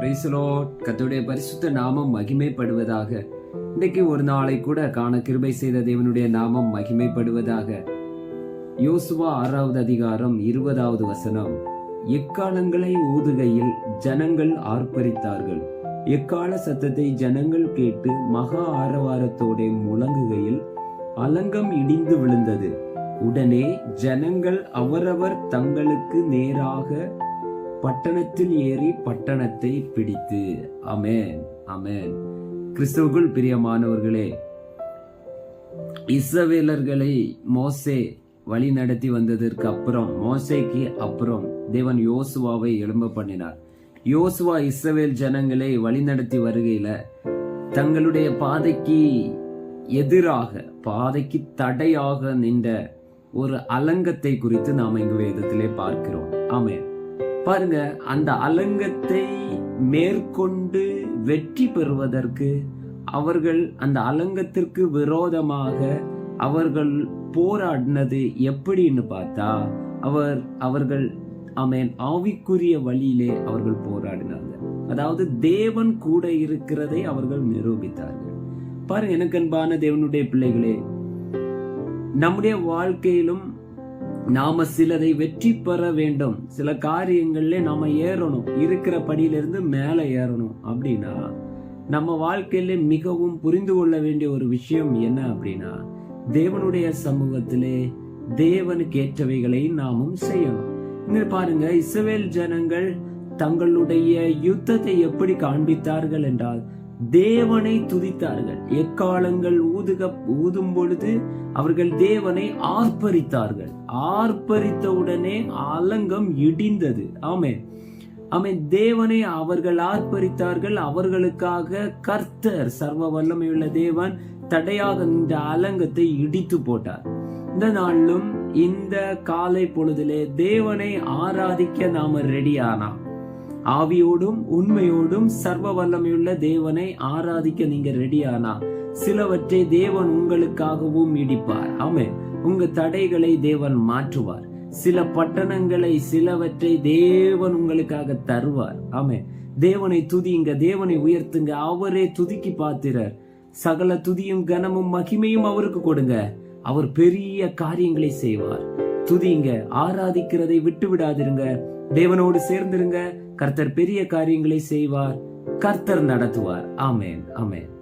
பிரைசலோ கர்த்தருடைய பரிசுத்த நாமம் மகிமைப்படுவதாக. இன்றைக்கு ஒரு நாளை கூட காண கிருபை செய்த தேவனுடைய நாமம் மகிமைப்படுவதாக. யோசுவா ஆறாவது அதிகாரம் இருபதாவது வசனம். எக்காலங்களை ஊதுகையில் ஜனங்கள் ஆர்ப்பரித்தார்கள். எக்கால சத்தத்தை ஜனங்கள் கேட்டு மகா ஆரவாரத்தோட முழங்குகையில் அலங்கம் இடிந்து விழுந்தது. உடனே ஜனங்கள் அவரவர் தங்களுக்கு நேராக பட்டணத்தில் ஏறி பட்டணத்தை பிடித்து. அமேன் அமேன் கிறிஸ்துவுக்குள் பிரியமானவர்களே இஸ்ரவேலர்களை மோசே வழி நடத்தி வந்ததற்கு அப்புறம் மோசேக்கு அப்புறம் தேவன் யோசுவாவை எழும்ப பண்ணினார். யோசுவா இஸ்ரவேல் ஜனங்களை வழி நடத்தி வருகையில தங்களுடைய பாதைக்கு எதிராக பாதைக்கு தடையாக நின்ற ஒரு அலங்கத்தை குறித்து நாம் இங்கு வேதத்திலே பார்க்கிறோம். ஆமே பாருங்க அந்த அலங்கத்தை மேற்கொண்டு வெற்றி பெறுவதற்கு அவர்கள் அந்த அலங்கத்திற்கு விரோதமாக அவர்கள் போராடினது எப்படின்னு பார்த்தா அவர் அவர்கள் அமேன் ஆவிக்குரிய வழியிலே அவர்கள் போராடினாங்க அதாவது தேவன் கூட இருக்கிறதை அவர்கள் நிரூபித்தார்கள். பாருங்க எனக்கு அன்பான தேவனுடைய பிள்ளைகளே நம்முடைய வாழ்க்கையிலும் நாம சிலதை வெற்றி பெற வேண்டும். சில காரியங்கள்ல நாம ஏறணும். இருக்கிற படியிலிருந்து மேல ஏறணும் அப்படின்னா நம்ம வாழ்க்கையில மிகவும் புரிந்து கொள்ள வேண்டிய ஒரு விஷயம் என்ன அப்படின்னா தேவனுடைய சமூகத்திலே தேவனுக்கு ஏற்றவைகளை நாமும் செய்யணும். இன்னும் பாருங்க இஸ்ரவேல் ஜனங்கள் தங்களுடைய யுத்தத்தை எப்படி காண்பித்தார்கள் என்றால் தேவனை துதித்தார்கள். எக்காலங்கள் ஊதுக ஊதும் பொழுது அவர்கள் தேவனை ஆர்ப்பரித்தார்கள். ஆர்ப்பரித்த உடனே அலங்கம் இடிந்தது. ஆமே ஆமே தேவனை அவர்கள் ஆர்ப்பரித்தார்கள். அவர்களுக்காக கர்த்தர் சர்வ வல்லமையுள்ள தேவன் தடையாக இந்த அலங்கத்தை இடித்து போட்டார். இந்த நாளிலும் இந்த காலை பொழுதிலே தேவனை ஆராதிக்க நாம ரெடியானா ஆவியோடும் உண்மையோடும் சர்வ வல்லமையுள்ள தேவனை ஆராதிக்க நீங்க ரெடியானா? சிலவற்றை தேவன் உங்களுக்காகவும் இடிப்பார் ஆமே உங்க தடைகளை தேவன் மாற்றுவார். சில பட்டணங்களை சிலவற்றை தேவன் உங்களுக்காக தருவார். ஆமே தேவனை துதியுங்க தேவனை உயர்த்துங்க. அவரே துதிக்கு பாத்திரர். சகல துதியும் கனமும் மகிமையும் அவருக்கு கொடுங்க. அவர் பெரிய காரியங்களை செய்வார். துதிங்க ஆராதிக்கிறதை விட்டு விடாதிருங்க தேவனோடு சேர்ந்திருங்க. கர்த்தர் பெரிய காரியங்களை செய்வார். கர்த்தர் நடத்துவார். ஆமேன். ஆமேன்.